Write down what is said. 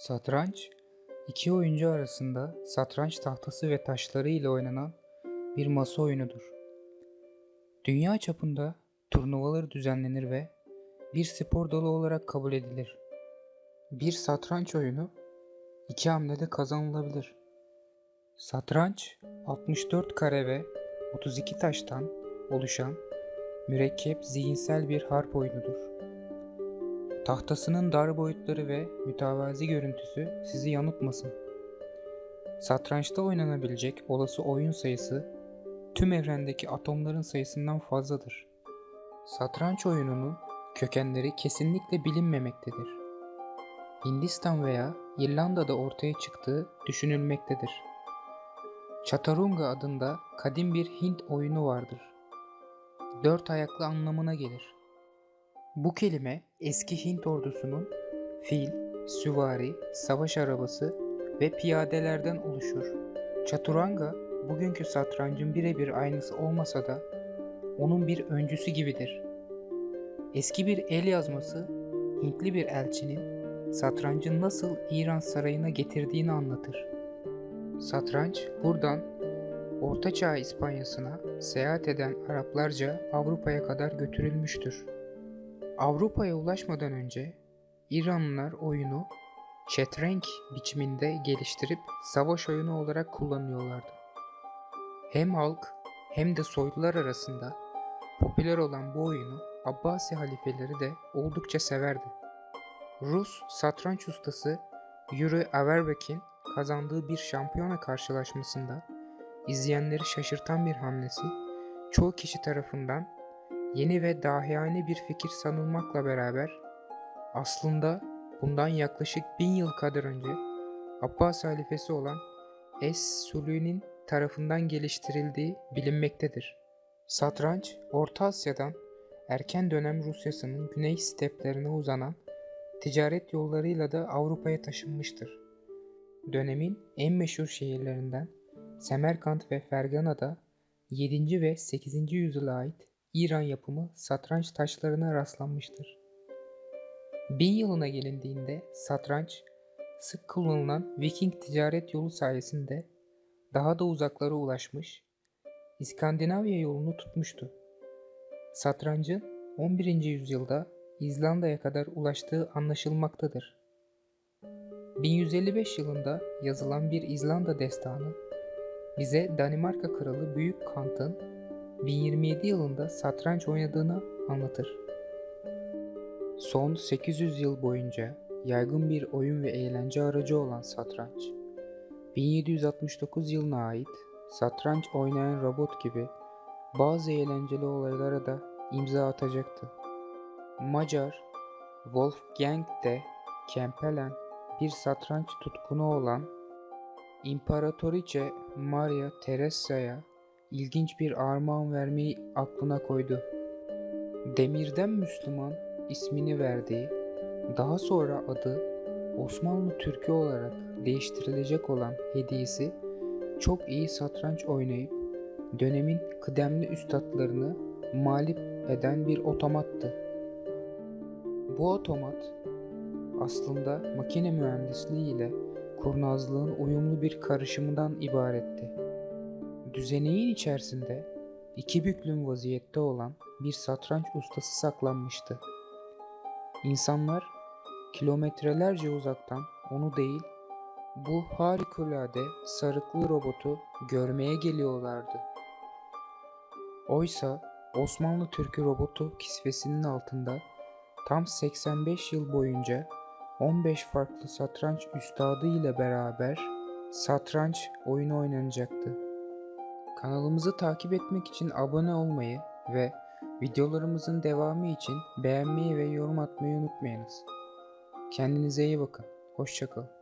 Satranç, iki oyuncu arasında satranç tahtası ve taşları ile oynanan bir masa oyunudur. Dünya çapında turnuvaları düzenlenir ve bir spor dalı olarak kabul edilir. Bir satranç oyunu iki hamlede kazanılabilir. Satranç 64 kare ve 32 taştan oluşan mürekkep zihinsel bir harp oyunudur. Tahtasının dar boyutları ve mütevazi görüntüsü sizi yanıltmasın. Satrançta oynanabilecek olası oyun sayısı tüm evrendeki atomların sayısından fazladır. Satranç oyununun kökenleri kesinlikle bilinmemektedir. Hindistan veya İrlanda'da ortaya çıktığı düşünülmektedir. Chaturanga adında kadim bir Hint oyunu vardır. Dört ayaklı anlamına gelir. Bu kelime eski Hint ordusunun fil, süvari, savaş arabası ve piyadelerden oluşur. Chaturanga bugünkü satrancın birebir aynısı olmasa da onun bir öncüsü gibidir. Eski bir el yazması Hintli bir elçinin satrancı nasıl İran sarayına getirdiğini anlatır. Satranç buradan Orta Çağ İspanyasına seyahat eden Araplarca Avrupa'ya kadar götürülmüştür. Avrupa'ya ulaşmadan önce İranlılar oyunu şetrenk biçiminde geliştirip savaş oyunu olarak kullanıyorlardı. Hem halk hem de soylular arasında popüler olan bu oyunu Abbasi halifeleri de oldukça severdi. Rus satranç ustası Yuri Averbek'in kazandığı bir şampiyona karşılaşmasında izleyenleri şaşırtan bir hamlesi çoğu kişi tarafından yeni ve dahiyane bir fikir sanılmakla beraber aslında bundan yaklaşık bin yıl kadar önce Abbas halifesi olan Es-Sulu'nun tarafından geliştirildiği bilinmektedir. Satranç, Orta Asya'dan erken dönem Rusyasının güney steplerine uzanan ticaret yollarıyla da Avrupa'ya taşınmıştır. Dönemin en meşhur şehirlerinden Semerkant ve Fergana'da 7. ve 8. yüzyıla ait İran yapımı satranç taşlarına rastlanmıştır. Bin yılına gelindiğinde satranç sık kullanılan Viking ticaret yolu sayesinde daha da uzaklara ulaşmış, İskandinavya yolunu tutmuştu. Satrancın 11. yüzyılda İzlanda'ya kadar ulaştığı anlaşılmaktadır. 1155 yılında yazılan bir İzlanda destanı bize Danimarka kralı Büyük Kant'ın 1027 yılında satranç oynadığını anlatır. Son 800 yıl boyunca yaygın bir oyun ve eğlence aracı olan satranç, 1769 yılına ait satranç oynayan robot gibi bazı eğlenceli olaylara da imza atacaktı. Macar Wolfgang de Kempelen bir satranç tutkunu olan İmparatoriçe Maria Teresa'ya ilginç bir armağan vermeyi aklına koydu. Demirden Müslüman ismini verdiği, daha sonra adı Osmanlı Türkü olarak değiştirilecek olan hediyesi çok iyi satranç oynayıp dönemin kıdemli üstadlarını mağlup eden bir otomattı. Bu otomat aslında makine mühendisliği ile kurnazlığın uyumlu bir karışımından ibaretti. Düzeneğin içerisinde iki büklüm vaziyette olan bir satranç ustası saklanmıştı. İnsanlar kilometrelerce uzaktan onu değil, bu harikulade sarıklı robotu görmeye geliyorlardı. Oysa Osmanlı Türk'ü robotu kisvesinin altında tam 85 yıl boyunca 15 farklı satranç üstadı ile beraber satranç oyunu oynanacaktı. Kanalımızı takip etmek için abone olmayı ve videolarımızın devamı için beğenmeyi ve yorum atmayı unutmayınız. Kendinize iyi bakın. Hoşçakalın.